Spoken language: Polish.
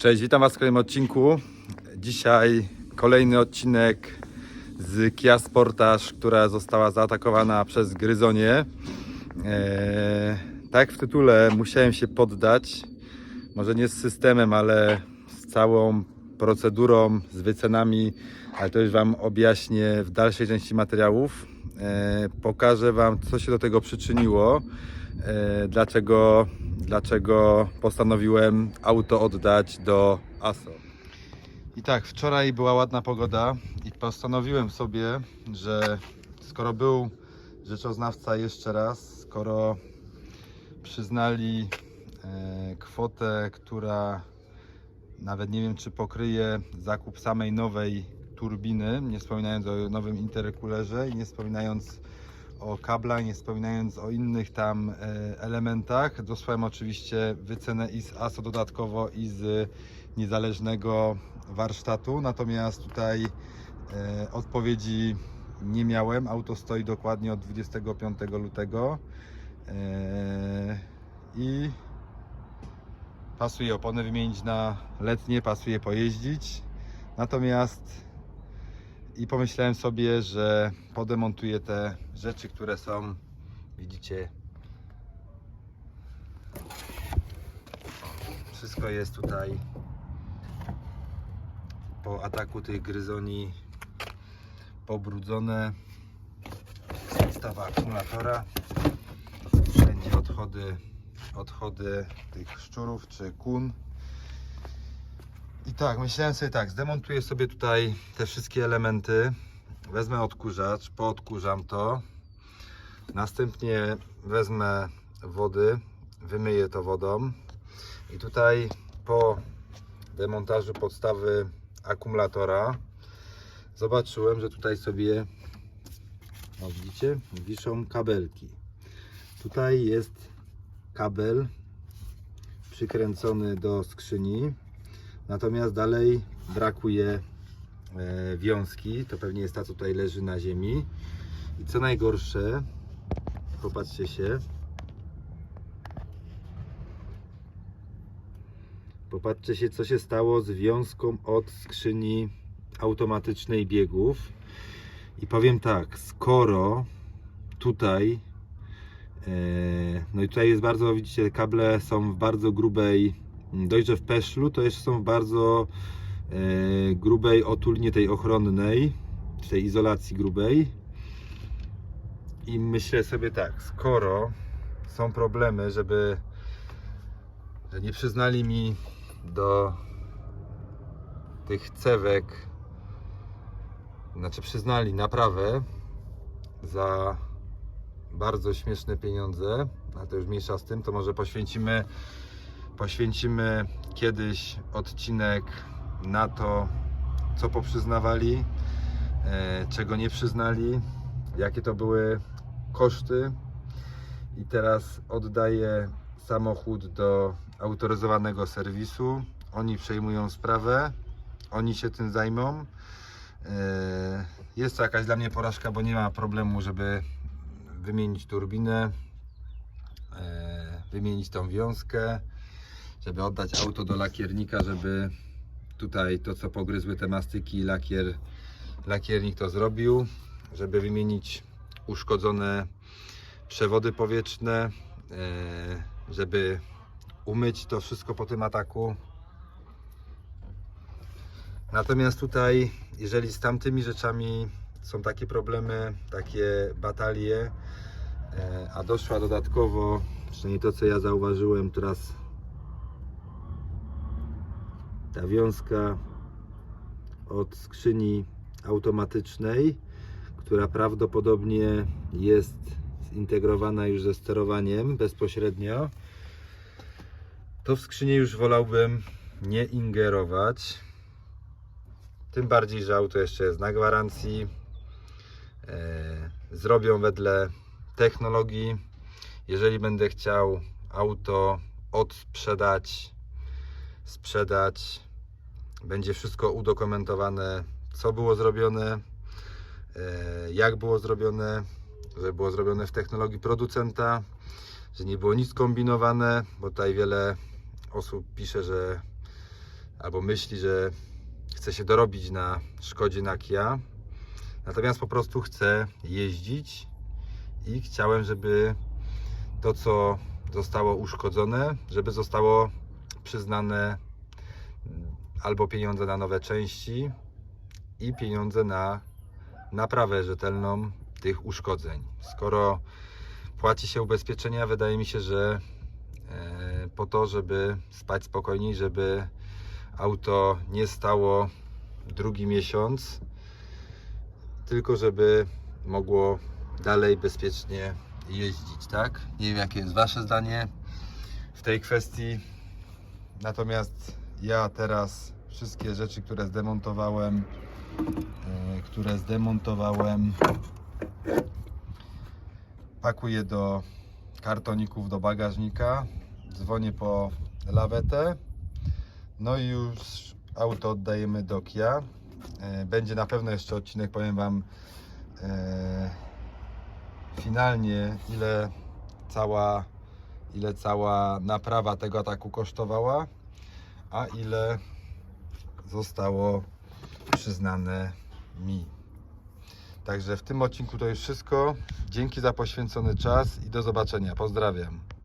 Cześć, witam Was w kolejnym odcinku. Dzisiaj kolejny odcinek z Kia Sportage, która została zaatakowana przez Gryzonie. Eee, tak w tytule musiałem się poddać, może nie z systemem, ale z całą procedurą, z wycenami, ale to już Wam objaśnię w dalszej części materiałów. Eee, pokażę Wam, co się do tego przyczyniło, eee, dlaczego, dlaczego postanowiłem auto oddać do ASO. I tak, wczoraj była ładna pogoda i postanowiłem sobie, że skoro był rzeczoznawca jeszcze raz, skoro przyznali e, kwotę, która nawet nie wiem czy pokryje zakup samej nowej turbiny, nie wspominając o nowym interkulerze i nie wspominając o kablach, nie wspominając o innych tam e, elementach. Dostałem oczywiście wycenę i z ASO dodatkowo i z niezależnego warsztatu, natomiast tutaj e, odpowiedzi nie miałem. Auto stoi dokładnie od 25 lutego e, i pasuje opony wymienić na letnie, pasuje pojeździć. Natomiast i pomyślałem sobie, że podemontuję te rzeczy, które są, widzicie, wszystko jest tutaj po ataku tych gryzoni pobrudzone. Podstawa akumulatora. Wszędzie odchody, odchody tych szczurów czy kun. I tak, myślałem sobie tak, zdemontuję sobie tutaj te wszystkie elementy. Wezmę odkurzacz, poodkurzam to. Następnie wezmę wody, wymyję to wodą. I tutaj po demontażu podstawy akumulatora zobaczyłem, że tutaj sobie o, widzicie, wiszą kabelki. Tutaj jest kabel przykręcony do skrzyni, natomiast dalej brakuje e, wiązki. To pewnie jest ta, co tutaj leży na ziemi. I co najgorsze, popatrzcie się, Popatrzcie się, co się stało z wiązką od skrzyni automatycznej biegów. I powiem tak, skoro tutaj, e, no i tutaj jest bardzo, widzicie, kable są w bardzo grubej, dość, że w peszlu, to jeszcze są w bardzo e, grubej otulnie tej ochronnej, tej izolacji grubej. I myślę sobie tak, skoro są problemy, żeby że nie przyznali mi do tych cewek, znaczy przyznali naprawę za bardzo śmieszne pieniądze, ale to już mniejsza z tym, to może poświęcimy poświęcimy kiedyś odcinek na to, co poprzyznawali, e, czego nie przyznali, jakie to były koszty. I teraz oddaję samochód do autoryzowanego serwisu. Oni przejmują sprawę, oni się tym zajmą. E, Jest to jakaś dla mnie porażka, bo nie ma problemu, żeby wymienić turbinę, e, wymienić tą wiązkę, żeby oddać auto do lakiernika, żeby tutaj to co pogryzły te mastyki, lakier, lakiernik to zrobił, żeby wymienić uszkodzone przewody powietrzne, e, żeby umyć to wszystko po tym ataku. Natomiast tutaj, jeżeli z tamtymi rzeczami są takie problemy, takie batalie, e, a doszła dodatkowo, przynajmniej to co ja zauważyłem teraz, ta wiązka od skrzyni automatycznej, która prawdopodobnie jest zintegrowana już ze sterowaniem bezpośrednio, to w skrzynię już wolałbym nie ingerować. Tym bardziej, że auto jeszcze jest na gwarancji. E, Zrobią wedle technologii. Jeżeli będę chciał auto odsprzedać, sprzedać, będzie wszystko udokumentowane, co było zrobione, e, jak było zrobione, że było zrobione w technologii producenta, że nie było nic kombinowane, bo tutaj wiele osób pisze, że albo myśli, że chce się dorobić na Szkodzie na Kia. Natomiast po prostu chcę jeździć i chciałem, żeby to, co zostało uszkodzone, żeby zostało przyznane albo pieniądze na nowe części i pieniądze na naprawę rzetelną tych uszkodzeń. Skoro płaci się ubezpieczenia, wydaje mi się, że e, po to, żeby spać spokojniej, żeby auto nie stało drugi miesiąc, tylko żeby mogło dalej bezpiecznie jeździć, tak? Nie wiem, jakie jest Wasze zdanie w tej kwestii. Natomiast ja teraz wszystkie rzeczy, które zdemontowałem, e, które zdemontowałem, pakuję do kartoników do bagażnika, dzwonię po lawetę, no i już auto oddajemy do Kia. E, Będzie na pewno jeszcze odcinek, powiem Wam e, finalnie ile cała, ile cała naprawa tego ataku kosztowała, a ile zostało przyznane mi. Także w tym odcinku to już wszystko. Dzięki za poświęcony czas i do zobaczenia. Pozdrawiam.